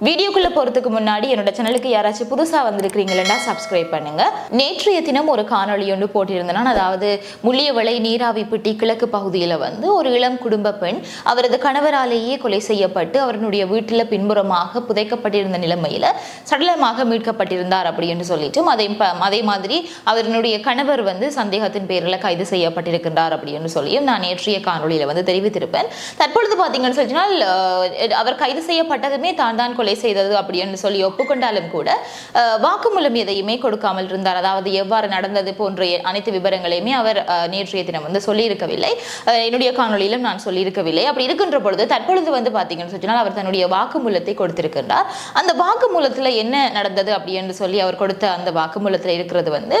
வீடியோக்குள்ள போறதுக்கு முன்னாடி என்னோட சேனலுக்கு யாராச்சும் புதுசா வந்திருக்கிறீங்களா சப்ஸ்கிரைப் பண்ணுங்க. நேற்றைய தினம் ஒரு காணொளி ஒன்று போட்டிருந்தேன். அதாவது முள்ளியவளை நீராவிப்பட்டி கிழக்கு பகுதியில் வந்து ஒரு இளம் குடும்ப பெண் அவரது கணவராலேயே கொலை செய்யப்பட்டு அவருடைய வீட்டில் பின்புறமாக புதைக்கப்பட்டிருந்த நிலைமையில சடலமாக மீட்கப்பட்டிருந்தார் அப்படின்னு சொல்லிட்டு அதே ப- அதே மாதிரி அவருடைய கணவர் வந்து சந்தேகத்தின் பேரில் கைது செய்யப்பட்டிருக்கின்றார் அப்படின்னு சொல்லியும் நான் நேற்றைய காணொலியில் வந்து தெரிவித்திருப்பேன். தற்பொழுது பார்த்தீங்கன்னு சொன்னால் அவர் கைது செய்யப்பட்டதுமே தான் தான் கொலை கொலை செய்தது அப்படின்னு சொல்லி ஒப்புக்கொண்டாலும் கூட வாக்குமூலம் எதையுமே கொடுக்காமல் இருந்தார். அதாவது எவ்வாறு நடந்தது போன்ற அனைத்து விவரங்களையுமே அவர் நேற்றைய தினம் வந்து சொல்லியிருக்கவில்லை. என்னுடைய காணொலியிலும் நான் சொல்லியிருக்கவில்லை. அப்படி இருக்கின்ற பொழுது தற்பொழுது வந்து பார்த்தீங்கன்னு சொன்னால் அவர் தன்னுடைய வாக்குமூலத்தை கொடுத்திருக்கின்றார். அந்த வாக்குமூலத்தில் என்ன நடந்தது அப்படின்னு சொல்லி அவர் கொடுத்த அந்த வாக்குமூலத்தில் இருக்கிறது வந்து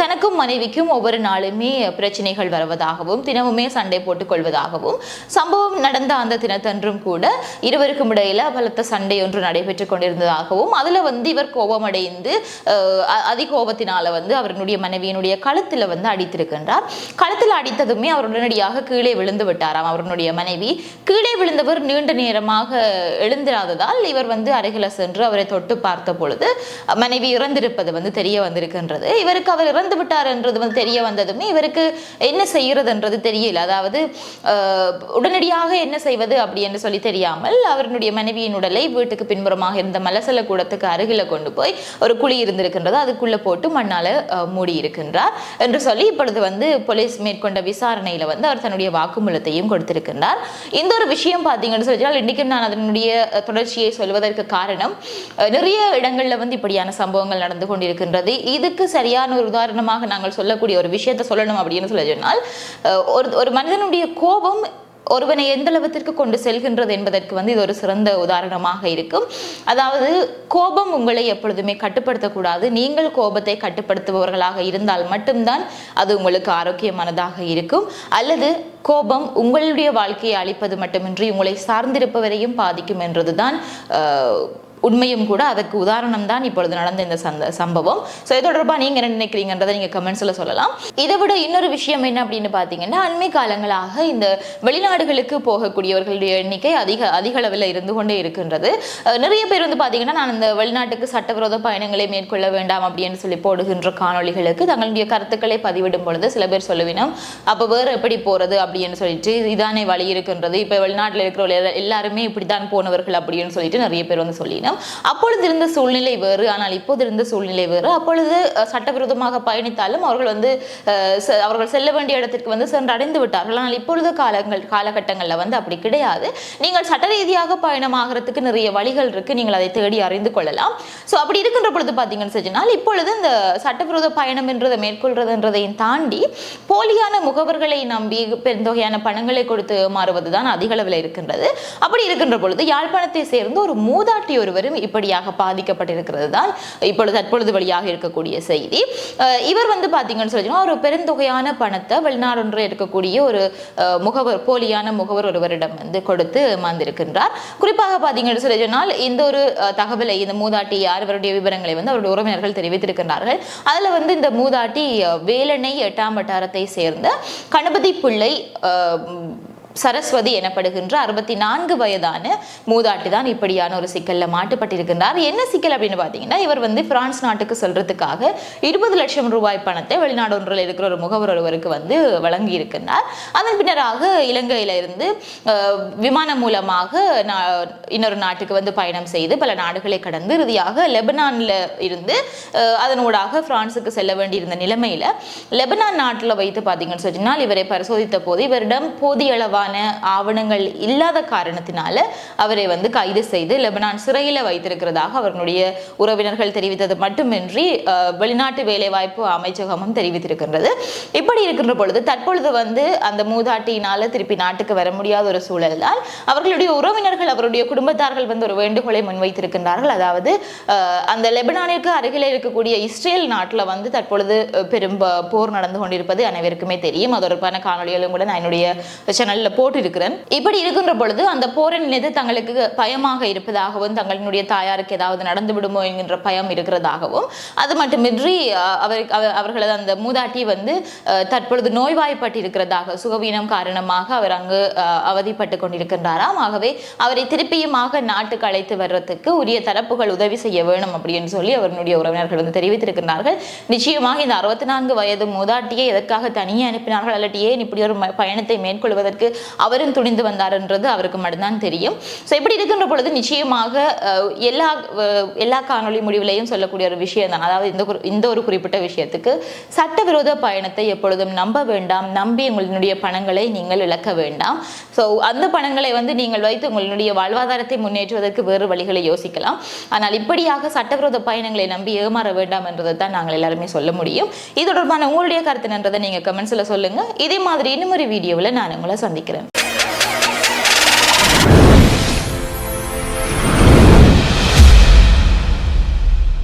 தனக்கும் மனைவிக்கும் ஒவ்வொரு நாளுமே பிரச்சனைகள் வருவதாகவும் தினமுமே சண்டை போட்டுக் கொள்வதாகவும் சம்பவம் நடந்த அந்த தினத்தன்றும் கூட இருவருக்கும் இடையில பலத்த சண்டை ஒன்று நடைபெற்றுக் கொண்டிருந்ததாகவும் அதுல வந்து இவர் கோபமடைந்து அ- அதிகோபத்தினால வந்து அவருடைய மனைவியினுடைய கழுத்துல வந்து அடித்திருக்கின்றார். கழுத்தில் அடித்ததுமே அவர் உடனடியாக கீழே விழுந்து விட்டாராம். அவருடைய மனைவி கீழே விழுந்தவர் நீண்ட நேரமாக எழுந்திராததால் இவர் வந்து அருகில சென்று அவரை தொட்டு பார்த்த பொழுது மனைவி இறந்திருப்பது வந்து தெரிய வந்திருக்கின்றது. இவருக்கு அவர் இறந்து விட்டார் என்றது வந்து தெரிய வந்ததுமே இவருக்கு என்ன செய்யறதுன்றது தெரியல. அதாவது உடனடியாக என்ன செய்வது அப்படி என்று சொல்லி தெரியாமல் அவருடைய மனைவியின் உடலை வீட்டுக்கு பின்புறமாக இருந்த மலசல கூடத்துக்கு அருகில கொண்டு போய் ஒரு குழி இருந்திருக்கின்றது. அதுக்குள்ள போட்டு மண்ணால மூடி இருக்கின்றார் என்று சொல்லி இப்பொழுது வந்து போலீஸ் மேற்கொண்ட விசாரணையில வந்து அவர் தன்னுடைய வாக்குமூலத்தையும் கொடுத்திருக்கின்றார். இந்த ஒரு விஷயம் பார்த்தீங்கன்னு சொல்லினால் இன்னைக்கு நான் அதனுடைய தொடர்ச்சியை சொல்வதற்கு காரணம் நிறைய இடங்கள்ல வந்து இப்படியான சம்பவங்கள் நடந்து கொண்டிருக்கின்றது. இதுக்கு சரியான ஒரு உதாரணமாக நாங்கள் சொல்லக்கூடிய ஒரு விஷயத்தை சொல்லணும் அப்படின்னு சொல்லி சொன்னால் ஒரு ஒரு மனிதனுடைய கோபம் ஒருவனை எந்த அளவத்திற்கு கொண்டு செல்கின்றது என்பதற்கு வந்து இது ஒரு சிறந்த உதாரணமாக இருக்கும். அதாவது கோபம் உங்களை எப்பொழுதுமே கட்டுப்படுத்தக்கூடாது. நீங்கள் கோபத்தை கட்டுப்படுத்துபவர்களாக இருந்தால் மட்டும்தான் அது உங்களுக்கு ஆரோக்கியமானதாக இருக்கும். அல்லது கோபம் உங்களுடைய வாழ்க்கையை அழிப்பது மட்டுமின்றி உங்களை சார்ந்திருப்பவரையும் பாதிக்கும் என்றதுதான் உண்மையும் கூட அதற்கு உதாரணம் தான் இப்பொழுது நடந்த இந்த சந்த சம்பவம். ஸோ இது தொடர்பாக நீங்கள் என்ன நினைக்கிறீங்கன்றதை நீங்கள் கமெண்ட்ஸில் சொல்லலாம். இதை விட இன்னொரு விஷயம் என்ன அப்படின்னு பார்த்தீங்கன்னா அண்மை காலங்களாக இந்த வெளிநாடுகளுக்கு போகக்கூடியவர்களுடைய எண்ணிக்கை அதிக அதிக அளவில் இருந்து கொண்டே இருக்கின்றது. நிறைய பேர் வந்து பார்த்தீங்கன்னா நான் இந்த வெளிநாட்டுக்கு சட்டவிரோத பயணங்களை மேற்கொள்ள வேண்டாம் அப்படின்னு சொல்லி போடுகின்ற காணொளிகளுக்கு தங்களுடைய கருத்துக்களை பதிவிடும் பொழுது சில பேர் சொல்லுவினோம் அப்போ வேறு எப்படி போகிறது அப்படின்னு சொல்லிட்டு இதானே வழி இருக்கின்றது. இப்போ வெளிநாட்டில் இருக்கிறவங்க எல்லாருமே இப்படி தான் போனவர்கள் அப்படின்னு சொல்லிட்டு நிறைய பேர் வந்து சொல்லினோம் அப்பொழுது இருந்த சூழ்நிலை வேறு ஆனால் இப்போது இருந்த சூழ்நிலை வேறு. அப்பொழுது சட்டவிரோதமாக பயணித்தாலும் அவர்கள் வந்து அவர்கள் செல்ல வேண்டிய இடத்திற்கு வந்து சென்றடைந்து விட்டார்கள். ஆனால் இப்பொழுது காலங்கள் காலகட்டங்களில் வந்து அப்படி கிடையாது. நீங்கள் சட்ட ரீதியாக பயணமாகிறதுக்கு நிறைய வழிகள் இருக்கு. நீங்கள் அதை தேடி அறிந்து கொள்ளலாம். ஸோ அப்படி இருக்கின்ற பொழுது பார்த்தீங்கன்னு சொன்னால் இப்பொழுது இந்த சட்டவிரோத பயணம் என்றதை மேற்கொள்றதுன்றதையும் தாண்டி போலியான முகவர்களை நம்பி பெருந்தொகையான பணங்களை கொடுத்து மாறுவது தான் அதிக அளவில் இருக்கின்றது. அப்படி இருக்கின்ற பொழுது யாழ்ப்பாணத்தை சேர்ந்த ஒரு மூதாட்டி ஒரு இருவரும் இப்படியாக பாதிக்கப்பட்டிருக்கிறது தான் இப்பொழுது தற்பொழுது வழியாக இருக்கக்கூடிய செய்தி. இவர் வந்து பார்த்தீங்கன்னு சொல்லி ஒரு பெருந்தொகையான பணத்தை வெளிநாடு இருக்கக்கூடிய ஒரு முகவர் போலியான முகவர் ஒருவரிடம் வந்து கொடுத்து மாந்திருக்கின்றார் குறிப்பாக பார்த்தீங்கன்னு சொல்லி சொன்னால் இந்த ஒரு தகவலை இந்த மூதாட்டி யார் இவருடைய விவரங்களை வந்து அவருடைய உறவினர்கள் தெரிவித்திருக்கின்றார்கள். அதுல வந்து இந்த மூதாட்டி வேலனை எட்டாம் வட்டாரத்தை சேர்ந்த கணபதி பிள்ளை சரஸ்வதி எனப்படுகின்ற அறுபத்தி நான்கு வயதான மூதாட்டி தான் இப்படியான ஒரு சிக்கலில் மாட்டுப்பட்டிருக்கின்றார். என்ன சிக்கல் அப்படின்னு பார்த்தீங்கன்னா இவர் வந்து பிரான்ஸ் நாட்டுக்கு சொல்றதுக்காக இருபது லட்சம் ரூபாய் பணத்தை வெளிநாடு ஒன்றில் இருக்கிற ஒரு முகவர் ஒருவருக்கு வந்து வழங்கி இருக்கின்றார் அதன் பின்னராக இலங்கையில இருந்து விமானம் மூலமாக நா- இன்னொரு நாட்டுக்கு வந்து பயணம் செய்து பல நாடுகளை கடந்து இறுதியாக லெபனான்ல இருந்து அதனூடாக பிரான்ஸுக்கு செல்ல வேண்டியிருந்த நிலைமையில லெபனான் நாட்டில் வைத்து பார்த்தீங்கன்னு சொன்னால் இவரை பரிசோதித்த போது இவரிடம் போதிய அளவான ஆவணங்கள் இல்லாத காரணத்தினால அவரை வந்து கைது செய்து லெபனான் சிறையில் வைத்திருக்கிறதாக அவர்களுடைய உறவினர்கள் தெரிவித்தது மட்டுமின்றி வெளிநாட்டு வேலைவாய்ப்பு அமைச்சகமும் தெரிவித்திருக்கின்றது. இப்படி இருக்கின்ற பொழுது தற்பொழுது வந்து அந்த மூதாட்டியினால திருப்பி நாட்டுக்கு வர முடியாத ஒரு சூழல் தான் அவர்களுடைய உறவினர்கள் அவருடைய குடும்பத்தார்கள் வந்து ஒரு வேண்டுகோளை முன்வைத்திருக்கின்றார்கள். அதாவது அந்த லெபனானிற்கு அருகிலே இருக்கக்கூடிய இஸ்ரேல் நாட்டில் வந்து தற்பொழுது பெரும் போர் நடந்து கொண்டிருப்பது அனைவருக்குமே தெரியும். அது தொடர்பான காணொலிகளும் கூட நான் என்னுடைய சேனலில் போட்டிருக்கிறேன். இப்படி இருக்கின்ற பொழுது அந்த போரன் நினைத்து தங்களுக்கு பயமாக இருப்பதாகவும் தங்களினுடைய தாயாருக்கு ஏதாவது நடந்து விடுமோ என்கின்ற பயம் இருக்கிறதாகவும் அது மட்டுமின்றி அவர் அவ- அவர்களது அந்த மூதாட்டி வந்து தற்பொழுது நோய்வாய்ப்பட்டிருக்கிறதாக சுகவீனம் காரணமாக அவர் அங்கு அவதிப்பட்டு கொண்டிருக்கின்றாராம். ஆகவே அவரை திருப்பியுமாக நாட்டுக்கு அழைத்து வர்றதுக்கு உரிய தரப்புகள் உதவி செய்ய வேணும் அப்படின்னு சொல்லி அவருடைய உறவினர்கள் வந்து தெரிவித்திருக்கிறார்கள் நிச்சயமாக இந்த அறுபத்தி நான்கு வயது மூதாட்டியை எதற்காக தனியே அனுப்பினார்கள்? அல்லட்டு ஏன் இப்படி ஒரு ம- பயணத்தை மேற்கொள்வதற்கு அவரும் துணிந்து வந்தார்ன்றது அவருக்கு மட்டும்தான் தெரியும். ஸோ இப்படி இருக்கின்ற பொழுது நிச்சயமாக எல்லா எல்லா காணொலி முடிவிலையும் சொல்லக்கூடிய ஒரு விஷயம் தான். அதாவது இந்த இந்த ஒரு குறிப்பிட்ட விஷயத்துக்கு சட்டவிரோத பயணத்தை எப்பொழுதும் நம்ப வேண்டாம். நம்பி உங்களுடைய பணங்களை நீங்கள் இழக்க வேண்டாம். ஸோ அந்த பணங்களை வந்து நீங்கள் வைத்து உங்களுடைய வாழ்வாதாரத்தை முன்னேற்றுவதற்கு வேறு வழிகளை யோசிக்கலாம். ஆனால் இப்படியாக சட்டவிரோத பயணங்களை நம்பி ஏமாற வேண்டாம் என்றதை தான் நாங்கள் எல்லாருமே சொல்ல முடியும். இது தொடர்பான உங்களுடைய கருத்து என்றதை நீங்கள் கமெண்ட்ஸில் சொல்லுங்க. இதே மாதிரி இன்னும் ஒரு வீடியோவில் நான் உங்களை சந்திக்கிறேன்.